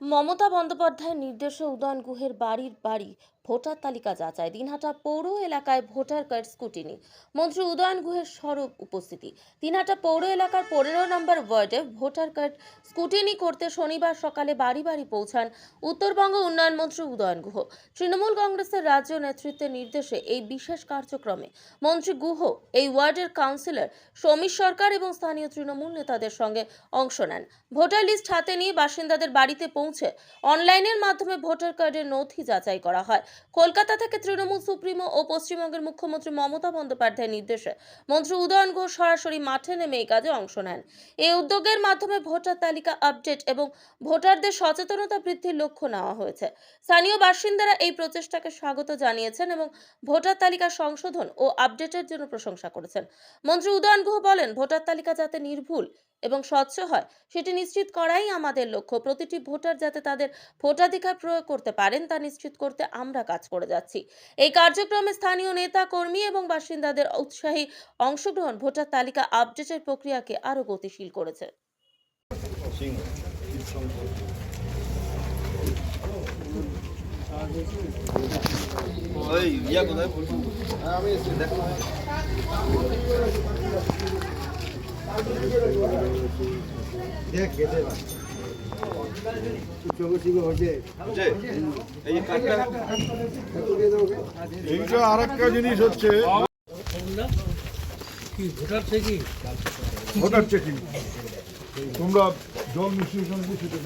মমতা বন্দ্যোপাধ্যায়ের নির্দেশে উদয়ন গুহের বাড়ির বাড়ি ভোটার তালিকা যাচাই। দিনহাটা পৌর এলাকায় ভোটার কার্ড স্কুটিনি। মন্ত্রী উদয়ন গুহের স্বরূপ উপস্থিতি। দিনহাটা পৌর এলাকার পনেরো নম্বর ওয়ার্ডে ভোটার কার্ড স্কুটিনি করতে শনিবার সকালে বাড়ি বাড়ি পৌঁছান উত্তরবঙ্গ উন্নয়ন মন্ত্রী উদয়ন গুহ। তৃণমূল কংগ্রেসের রাজ্য নেতৃত্বের নির্দেশে এই বিশেষ কার্যক্রমে মন্ত্রী গুহ, এই ওয়ার্ডের কাউন্সিলর সমীর সরকার এবং স্থানীয় তৃণমূল নেতাদের সঙ্গে অংশ নেন। ভোটার লিস্ট হাতে নিয়ে বাসিন্দাদের বাড়িতে পৌঁছে অনলাইনের মাধ্যমে ভোটার কার্ডের নথি যাচাই করা হয়। কলকাতা থেকে তৃণমূল সুপ্রিমো ও পশ্চিমবঙ্গের মুখ্যমন্ত্রী মমতা বন্দ্যোপাধ্যায়ের নির্দেশে মন্ত্রী উদয়ন ঘোষ সরাসরি মাঠে নেমে এই কাজে অংশ নেন। এই উদ্যোগের মাধ্যমে ভোটার তালিকা আপডেট এবং ভোটারদের সচেতনতা বৃদ্ধির লক্ষ্য নেওয়া হয়েছে। স্থানীয় বাসিন্দারা এই প্রচেষ্টাকে স্বাগত জানিয়েছেন এবং ভোটার তালিকা সংশোধন ও আপডেটের জন্য প্রশংসা করেছেন। মন্ত্রী উদয়ন গুহ বলেন, ভোটার তালিকা যাতে নির্ভুল এবং স্বচ্ছ হয়। সেটি নিশ্চিত করাই আমাদের লক্ষ্য। প্রতিটি ভোটার যাতে তাদের ভোটাধিকার প্রয়োগ করতে পারেন, তা নিশ্চিত করতে আমরা কাজ করে যাচ্ছি। এই কার্যক্রমে স্থানীয় নেতা কর্মী এবং বাসিন্দাদের উৎসাহী অংশগ্রহণ ভোটার তালিকা আপডেটের প্রক্রিয়াকে আরও গতিশীল করেছে। কোথায়? আমি দেখো বুঝছে? এই যে কাঠটা এইটা জিনিস হচ্ছে ভোটার চেকিং তোমরা জল মিশিয়ে সঙ্গে সেটা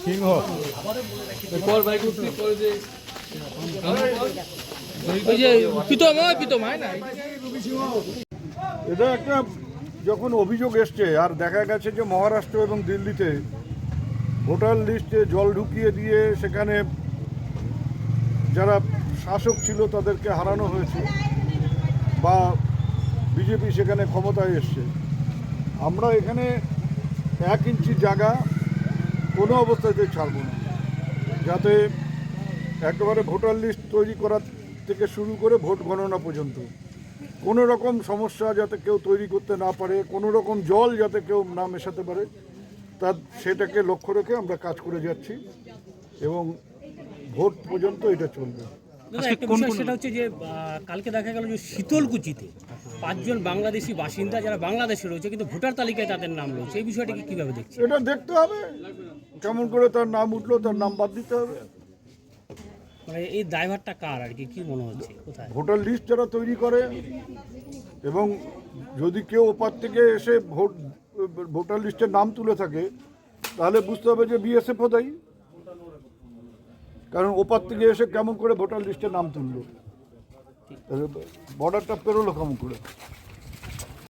সিংহ এটা একটা যখন অভিযোগ এসছে, আর দেখা গেছে যে মহারাষ্ট্র এবং দিল্লিতে ভোটার লিস্টে জল ঢুকিয়ে দিয়ে সেখানে যারা শাসক ছিল তাদেরকে হারানো হয়েছে, বা বিজেপি সেখানে ক্ষমতায় এসছে। আমরা এখানে এক ইঞ্চি জায়গা কোনো অবস্থাতে ছাড়ব না। যাতে একেবারে ভোটার লিস্ট তৈরি করার থেকে শুরু করে ভোট গণনা পর্যন্ত। কোনো রকম সমস্যা যাতে কেউ তৈরি করতে না পারে কোনো রকম জল যাতে কেউ না মেশাতে পারে তার সেটাকে লক্ষ্য রেখে আমরা কাজ করে যাচ্ছি এবং ভোট পর্যন্ত এটা চলবে। একটা সেটা হচ্ছে যে কালকে দেখা গেল যে শীতলকুচিতে পাঁচজন বাংলাদেশি বাসিন্দা যারা বাংলাদেশে রয়েছে কিন্তু ভোটার তালিকায় তাদের নাম রয়েছে। এই বিষয়টাকে কীভাবে দেখছে এটা দেখতে হবে কেমন করে তার নাম উঠল তার নাম বাদ দিতে হবে। মানে এই ড্রাইভারটা কার আর কি? কি মনে হচ্ছে? কোথায়? ভোটার লিস্ট যারা তৈরি করে এবং যদি কেউ ওপার থেকে এসে ভোট ভোটার লিস্টের নাম তুলে থাকে তাহলে বুঝতে হবে যে বিএসএফও দায়ী। কারণ ওপার থেকে এসে কেমন করে ভোটার লিস্টের নাম তুললো। বর্ডারটা পেরোলো কেমন করে?